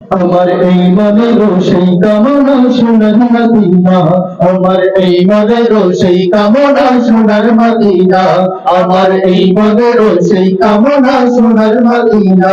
আমার এই মনের সেই কামনা সোনার মদিনা আমার এই মনের সেই কামনা সোনার মদিনা আমার এই মনের সেই কামনা সোনার মদিনা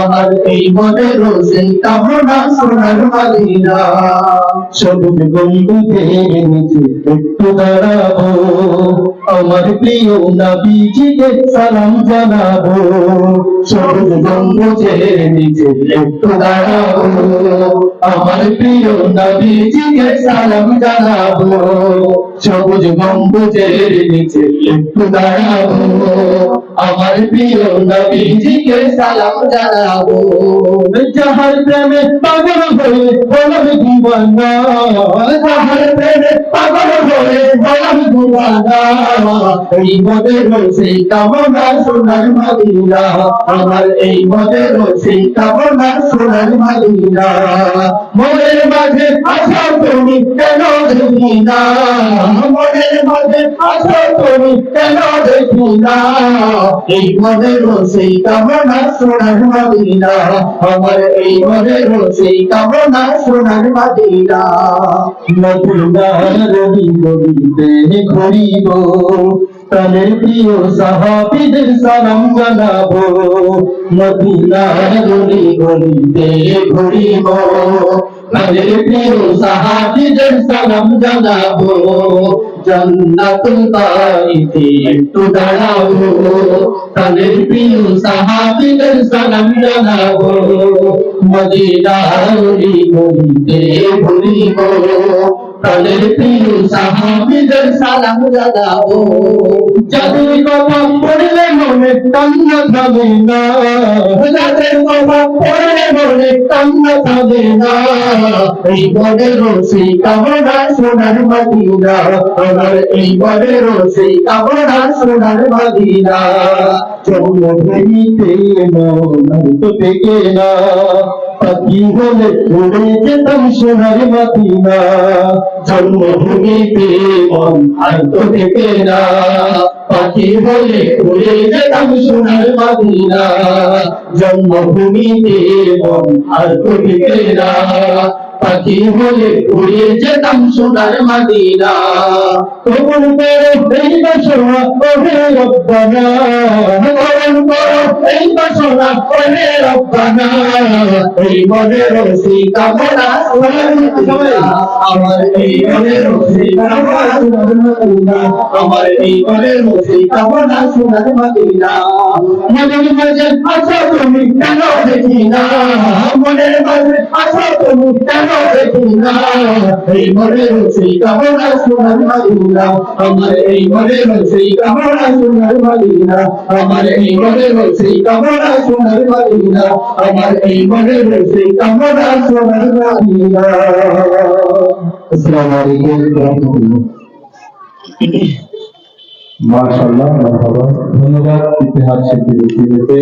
আমার এই মনের সেই কামনা সোনার মদিনা সবুজ গম্বুজের নিচে একটু দাঁড়াবো। আমার প্রিয় নবীজিকে সালাম জানাব। সবুজ গম্বুজের নিচে একটু দাঁড়াবো। আমার প্রিয় নবীজিকে সালাম জানাব। সবুজ গম্বুজের নিচে একটু দাঁড়াবো। আমার প্রিয় নবীজিকে সালাম জানাব। যাহার প্রেমে পাগল হয়ে বলবে দিবানা। যাহার প্রেমে পাগল হয়ে বলবে দিবানা। এই মনের সেই কামনা সোনার মদিনা আমার এই মনের সেই কামনা সোনার মদিনা মনের মাঝে আশা তুমি কেন দেখি আশা তুমি কেন দেখি না? এই মনে সেই কামনা সোনার মাদিনা। আমার এই মনে সেই কামনা সোনার মাদিনা। নতুন গান রবি কবিতে ঘুরিব। তাদের প্রিয় সাহাবিদের সালাম জানাব। মদিনার গলি গলিতে ঘুরিব। তাদের প্রিয় সাহাবিদের সালাম জানাব। জান্নাতুল বাড়িতে একটু দাঁড়াবো। তাদের প্রিয় সাহাবিদের সালাম জানাব। মদিনার গলি গলিতে ঘুরিব। তাদের প্রিয় সাহাবিদের সালাম এই মনের সেই কামনা সোনার মদিনা আমার এই মনের সেই কামনা সোনার মদিনা জন্মভূমিতে মন থেকে না পাখি হলে উড়ে যেতাম সোনার মদিনা জন্মভূমিতে মন আর থেকে না। পাখি হলে উড়ে যেতাম সোনার মদিনা জন্মভূমিতে মন আর তো থেকে না। পাখি হলে উড়ে যেতাম সোনার মদিনা। কবুল করো এই বাসনা, ওহে রব্বানা। কবুল করো এই বাসনা, ওহে রব্বানা। এই মনের সেই কামনা আমার এই সেই কামনা আমার এই সেই কামনা সোনার মদিনা। মনের মাঝে আছো তুমি, কেন দেখি না? মনের মাঝে আছো তুমি কেন না? এই মনের সেই কামনা সোনার মদিনা আমার এই মনের সেই কামনা সোনার মদিনা আমার এই মনের সেই কামনা সোনার মদিনা আমার এই মনের সেই কামনা সোনার মদিনা আসসালামু আলাইকুম ওয়া মাশাআল্লাহ ধন্যবাদ, ইতিহাস শিল্পী